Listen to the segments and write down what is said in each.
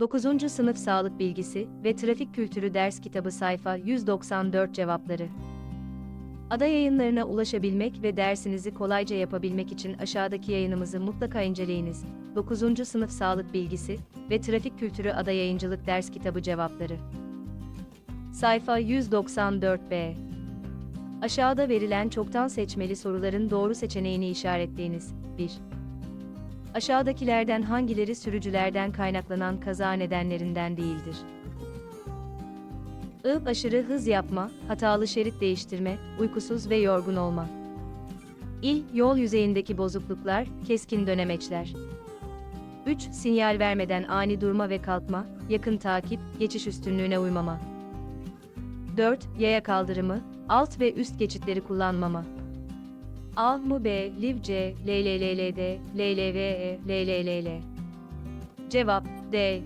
9. Sınıf Sağlık Bilgisi ve Trafik Kültürü Ders Kitabı sayfa 194 cevapları. Ada yayınlarına ulaşabilmek ve dersinizi kolayca yapabilmek için aşağıdaki yayınımızı mutlaka inceleyiniz. 9. Sınıf Sağlık Bilgisi ve Trafik Kültürü Ada Yayıncılık Ders Kitabı cevapları. Sayfa 194b. Aşağıda verilen çoktan seçmeli soruların doğru seçeneğini işaretleyiniz. 1. Aşağıdakilerden hangileri sürücülerden kaynaklanan kaza nedenlerinden değildir? I. Aşırı hız yapma, hatalı şerit değiştirme, uykusuz ve yorgun olma. İ. Yol yüzeyindeki bozukluklar, keskin dönemeçler. 3. Sinyal vermeden ani durma ve kalkma, yakın takip, geçiş üstünlüğüne uymama. 4. Yaya kaldırımı, alt ve üst geçitleri kullanmama. A mı B, Liv C, LLLLD, LLVE, LLLL. Cevap D.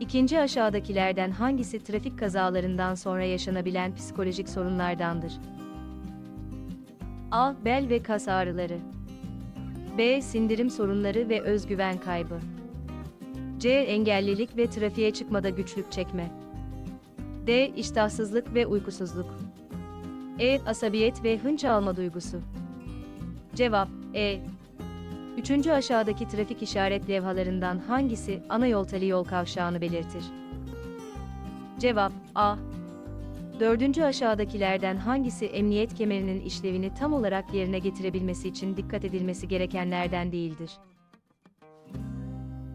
İkinci aşağıdakilerden hangisi trafik kazalarından sonra yaşanabilen psikolojik sorunlardandır? A. Bel ve kas ağrıları. B. Sindirim sorunları ve özgüven kaybı. C. Engellilik ve trafiğe çıkmada güçlük çekme. D. İştahsızlık ve uykusuzluk. E. Asabiyet ve hınç alma duygusu. Cevap E. Üçüncü aşağıdaki trafik işaret levhalarından hangisi ana yol tali yol kavşağını belirtir? Cevap A. Dördüncü aşağıdakilerden hangisi emniyet kemerinin işlevini tam olarak yerine getirebilmesi için dikkat edilmesi gerekenlerden değildir?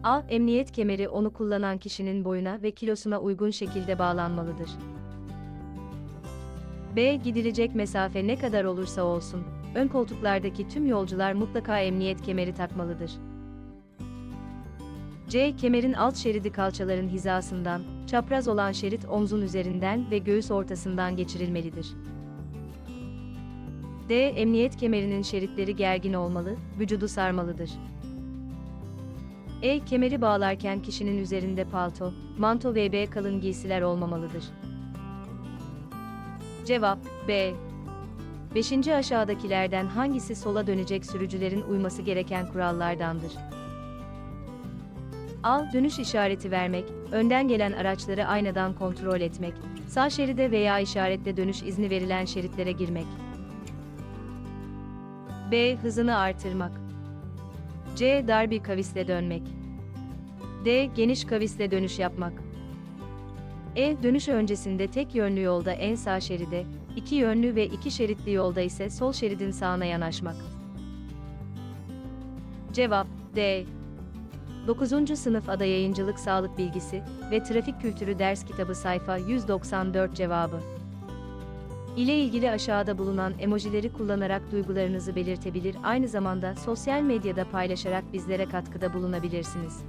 A. Emniyet kemeri onu kullanan kişinin boyuna ve kilosuna uygun şekilde bağlanmalıdır. B. Gidilecek mesafe ne kadar olursa olsun, ön koltuklardaki tüm yolcular mutlaka emniyet kemeri takmalıdır. C. Kemerin alt şeridi kalçaların hizasından, çapraz olan şerit omzun üzerinden ve göğüs ortasından geçirilmelidir. D. Emniyet kemerinin şeritleri gergin olmalı, vücudu sarmalıdır. E. Kemeri bağlarken kişinin üzerinde palto, manto ve B kalın giysiler olmamalıdır. Cevap B. 5. aşağıdakilerden hangisi sola dönecek sürücülerin uyması gereken kurallardandır? A. Dönüş işareti vermek, önden gelen araçları aynadan kontrol etmek, sağ şeride veya işaretle dönüş izni verilen şeritlere girmek. B. Hızını artırmak. C. Dar bir kavisle dönmek. D. Geniş kavisle dönüş yapmak. E. Dönüş öncesinde tek yönlü yolda en sağ şeride, iki yönlü ve iki şeritli yolda ise sol şeridin sağına yanaşmak. Cevap D. 9. Sınıf Ada Yayıncılık Sağlık Bilgisi ve Trafik Kültürü Ders Kitabı sayfa 194 cevabı. ile ilgili aşağıda bulunan emojileri kullanarak duygularınızı belirtebilir aynı zamanda sosyal medyada paylaşarak bizlere katkıda bulunabilirsiniz.